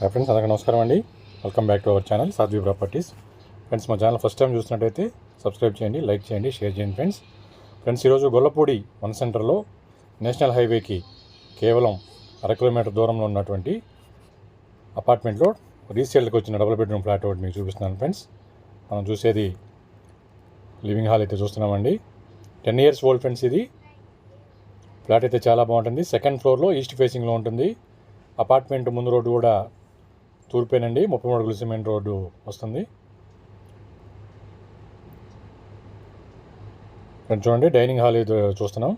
Hi friends అందరికీ నమస్కారం అండి. Welcome back to our channel Sadhvi properties friends మా ఛానల్ ఫస్ట్ టైం చూసినట్టయితే సబ్స్క్రైబ్ చేయండి లైక్ చేయండి షేర్ చేయండి ఫ్రెండ్స్ ఫ్రెండ్స్ ఈరోజు గొల్లపూడి వన్ సెంటర్లో నేషనల్ హైవేకి కేవలం అర కిలోమీటర్ దూరంలో ఉన్నటువంటి అపార్ట్మెంట్లో రీసేల్కి వచ్చిన డబుల్ బెడ్రూమ్ ఫ్లాట్ ఒకటి మీకు చూపిస్తున్నాను ఫ్రెండ్స్ మనం చూసేది లివింగ్ హాల్ అయితే చూస్తున్నామండి. టెన్ ఇయర్స్ ఓల్డ్ ఫ్రెండ్స్ ఇది. ఫ్లాట్ అయితే చాలా బాగుంటుంది. సెకండ్ ఫ్లోర్లో ఈస్ట్ ఫేసింగ్లో ఉంటుంది. అపార్ట్మెంట్ ముందు రోడ్డు కూడా తూర్పేనండి ముప్పై మూడు అడుగుల సిమెంట్ రోడ్డు వస్తుంది. ఇక్కడ చూడండి డైనింగ్ హాల్ ఇది చూస్తున్నాం.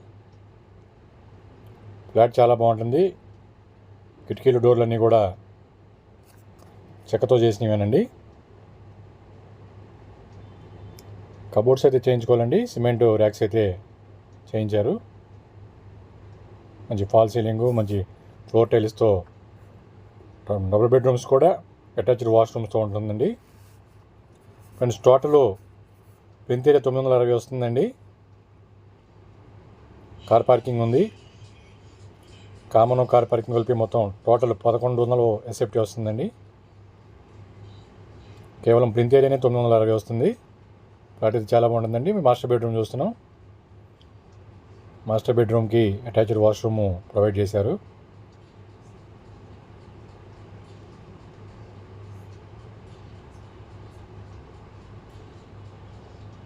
ఫ్లాట్ చాలా బాగుంటుంది. కిటికీలు డోర్లన్నీ కూడా చెక్కతో చేసినవేనండి. కబోర్డ్స్ అయితే చేయించుకోవాలండి. సిమెంట్ ర్యాక్స్ అయితే చేయించారు. మంచి ఫాల్ సీలింగు మంచి ఫ్లోర్ టైల్స్తో Um, డబుల్ బెడ్రూమ్స్ కూడా అటాచ్డ్ వాష్రూమ్స్తో ఉంటుందండి. ఫ్రెండ్స్ టోటల్ పెంతేర తొమ్మిది వందల అరవై వస్తుందండి. కార్ పార్కింగ్ ఉంది. కామన్ కార్ పార్కింగ్ కలిపి మొత్తం టోటల్ పదకొండు వందలు ఎస్ఎఫ్టీ వస్తుందండి. కేవలం ప్రింట్ ఏరియానే తొమ్మిది వందల అరవై వస్తుంది. ఫ్లాట్ ఇది చాలా బాగుంటుందండి. మీ మాస్టర్ బెడ్రూమ్ చూస్తున్నాం. మాస్టర్ బెడ్రూమ్కి అటాచ్డ్ వాష్రూమ్ ప్రొవైడ్ చేశారు.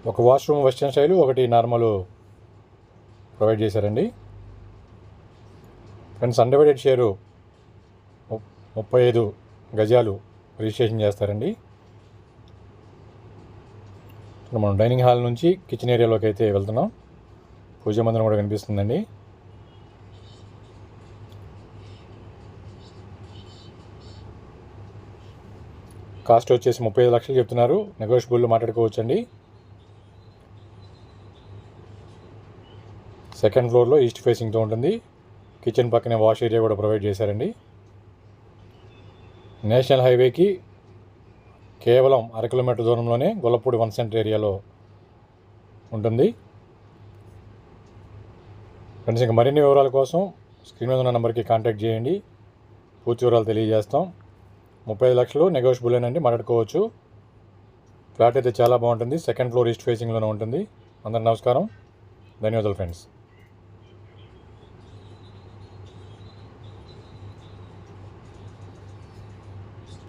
ఒక వాష్రూమ్ వెస్టర్న్ స్టైల్ ఒకటి నార్మల్ ప్రొవైడ్ చేశారండి. ఫ్రెండ్స్ అన్డివైడెడ్ షేరు ము- ముప్పై ఐదు గజాలు రిజిస్ట్రేషన్ చేస్తారండి. మనం డైనింగ్ హాల్ నుంచి కిచెన్ ఏరియాలోకి అయితే వెళ్తున్నాం. పూజ మందిరం కూడా కనిపిస్తుందండి. కాస్ట్ వచ్చేసి ముప్పై ఐదు లక్షలు చెప్తున్నారు. నెగోషియబుల్లో మాట్లాడుకోవచ్చండి. సెకండ్ ఫ్లోర్లో ఈస్ట్ ఫేసింగ్తో ఉంటుంది. కిచెన్ పక్కనే వాష్ ఏరియా కూడా ప్రొవైడ్ చేశారండి. నేషనల్ హైవేకి కేవలం అర కిలోమీటర్ దూరంలోనే గొల్లపూడి వన్ సెంటర్ ఏరియాలో ఉంటుంది. ఫ్రెండ్స్ ఇంకా మరిన్ని వివరాల కోసం స్క్రీన్ మీద ఉన్న నెంబర్కి కాంటాక్ట్ చేయండి. పూర్తి వివరాలు తెలియజేస్తాం. ముప్పై ఐదు లక్షలు నెగోషియబుల్ అండి మాట్లాడుకోవచ్చు. ఫ్లాట్ అయితే చాలా బాగుంటుంది. సెకండ్ ఫ్లోర్ ఈస్ట్ ఫేసింగ్లోనే ఉంటుంది. అందరు నమస్కారం. ధన్యవాదాలు ఫ్రెండ్స్.